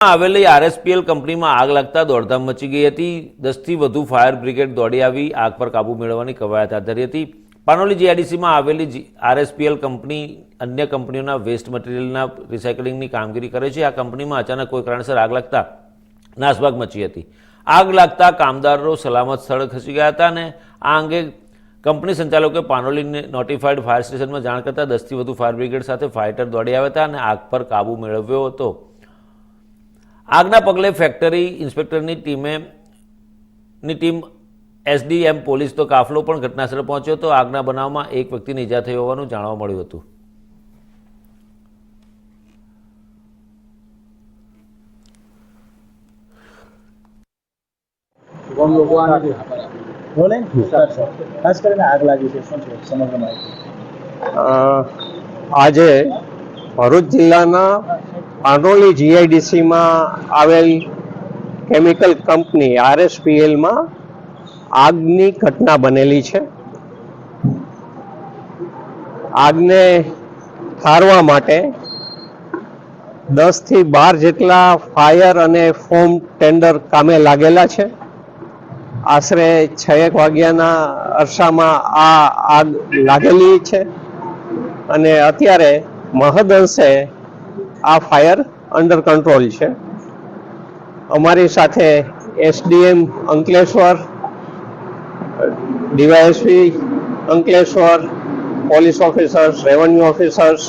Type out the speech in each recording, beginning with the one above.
આવેલી આરએસપીએલ કંપનીમાં આગ લાગતા દોડધામ મચી ગઈ હતી. દસથી વધુ ફાયર બ્રિગેડ દોડી આવી, આગ પર કાબૂ મેળવવાની કવાયત હાથ ધરી હતી. પાનોલી જીઆઈડીસીમાં આવેલી આરએસપીએલ કંપની અન્ય કંપનીઓના વેસ્ટ મટીરિયલના રિસાયકલિંગની કામગીરી કરે છે. આ કંપનીમાં અચાનક કોઈ કારણસર આગ લાગતા નાસભાગ મચી હતી. આગ લાગતા કામદારો સલામત સ્થળે ખસી ગયા હતા અને આ અંગે કંપની સંચાલકોએ પાનોલીને નોટિફાઈડ ફાયર સ્ટેશનમાં જાણ કરતાં દસથી વધુ ફાયર બ્રિગેડ સાથે ફાઇટર દોડી આવ્યા હતા અને આગ પર કાબૂ મેળવ્યો હતો. આગના પગલે ફેક્ટરી ઇન્સ્પેક્ટરની ટીમે ની ટીમ એસડીએમ પોલીસ તો કાફલો પણ ઘટનાસ્થળે પહોંચ્યો હતો. આગના બનાવમાં એક વ્યક્તિને ઈજા થઈ હોવાનું જાણવા મળ્યું હતું. ગામ લોકો આને બોલે? સર. સર ખાસ કરીને આગ લાગી છે. શું છે? સમગ્ર માહિતી. આજે ભરૂચ જિલ્લાના પાંડોલી જીઆઈડીસીમાં આવેલ કેમિકલ કંપની આરએસપીએલમાં આગની ઘટના બનેલી છે. આગને ઠારવા માટે દસથી બાર જેટલા ફાયર અને ફોમ ટેન્ડર કામે લાગેલા છે. આશરે છ એક વાગ્યાના અરસામાં આ આગ લાગેલી છે અને અત્યારે મહદઅંશે આ ફાયર અંડર કંટ્રોલ છે. અમારી સાથે SDM Ankleshwar, DYSP Ankleshwar, police officers, revenue officers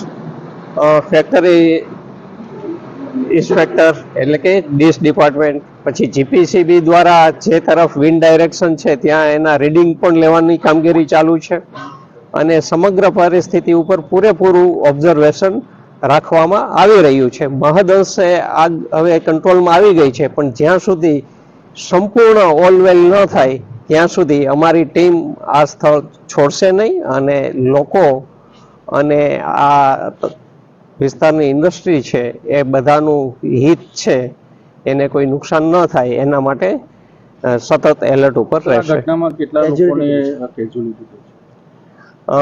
factory inspector એટલે કે ડીસ ડિપાર્ટમેન્ટ, પછી જીપીસીબી દ્વારા જે તરફ વિન્ડ ડાયરેક્શન છે, ત્યાં એના રીડિંગ પણ લેવાની કામગીરી ચાલુ છે. અને સમગ્ર પરિસ્થિતિ ઉપર પૂરેપૂરું ઓબ્ઝર્વેશન રાખવામાં આવી રહ્યું છે. મહદઅંશે આગ હવે કંટ્રોલમાં આવી ગઈ છે પણ જ્યાં સુધી સંપૂર્ણ ઓલવેલ ન થાય ત્યાં સુધી અમારી ટીમ આ સ્થળ છોડશે નહીં અને લોકો અને આ વિસ્તારની ઇન્ડસ્ટ્રી છે એ બધાનું હિત છે એને કોઈ નુકસાન ન થાય એના માટે સતત એલર્ટ ઉપર રહેશે. ઘટનામાં કેટલા લોકોને કેજ્યુઅલિટી અ,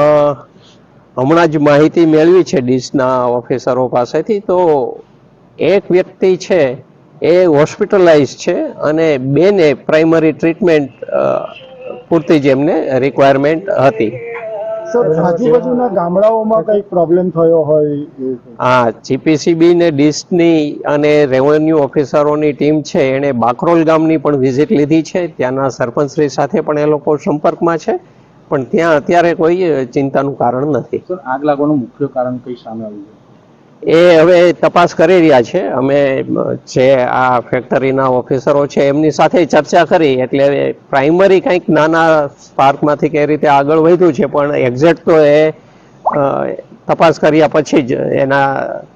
હમણાં જ માહિતી મેળવી છે ડીશના ઓફિસરો પાસેથી. તો એક વ્યક્તિ છે એ હોસ્પિટલાઇઝ છે અને બેને પ્રાઇમરી ટ્રીટમેન્ટ પૂરતી જ એમને રિક્વાયરમેન્ટ હતી. આજુબાજુના ગામડાઓમાં કઈ પ્રોબ્લેમ થયો હોય હા જીપીસીબી ને ડીશની અને રેવન્યુ ઓફિસરોની ટીમ છે એણે બાકરોલ ગામની પણ વિઝિટ લીધી છે. ત્યાંના સરપંચશ્રી સાથે પણ એ લોકો સંપર્કમાં છે. પણ ત્યાં અત્યારે કોઈ ચિંતાનું કારણ નથી. આગ લાગવાનું મુખ્ય કારણ કઈ સામે આવ્યું એ હવે તપાસ કરી રહ્યા છે. અમે જે આ ફેક્ટરીના ઓફિસરો છે એમની સાથે ચર્ચા કરી. એટલે પ્રાઇમરી કંઈક નાના સ્પાર્કમાંથી કઈ રીતે આગળ વધ્યું છે પણ એક્ઝેક્ટ તો એ તપાસ કર્યા પછી જ એના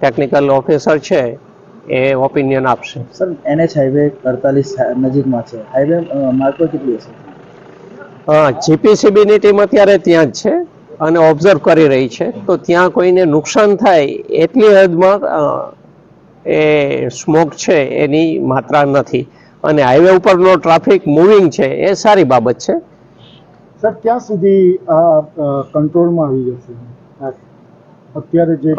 ટેકનિકલ ઓફિસર છે એ ઓપિનિયન આપશે. સર એનએચ હાઈવે અડતાલીસ નજીકમાં છે. હાઈવે માર્કો કેટલી હશે? હા જીપીસીબીની ટીમ અત્યારે ત્યાં જ છે અને ઓબ્ઝર્વ કરી રહી છે. તો ત્યાં કોઈને નુકસાન થાય એટલી હદમાં એ સ્મોક છે એની માત્રા નથી. અને હાઈવે ઉપરનો ટ્રાફિક મૂવિંગ છે એ સારી બાબત છે. સર ક્યાં સુધી આ કંટ્રોલમાં આવી જશે? અત્યારે જે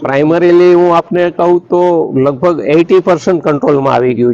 પ્રાઇમરીલી હું આપને કહું તો લગભગ એટી પર્સન્ટ કંટ્રોલમાં આવી ગયું છે.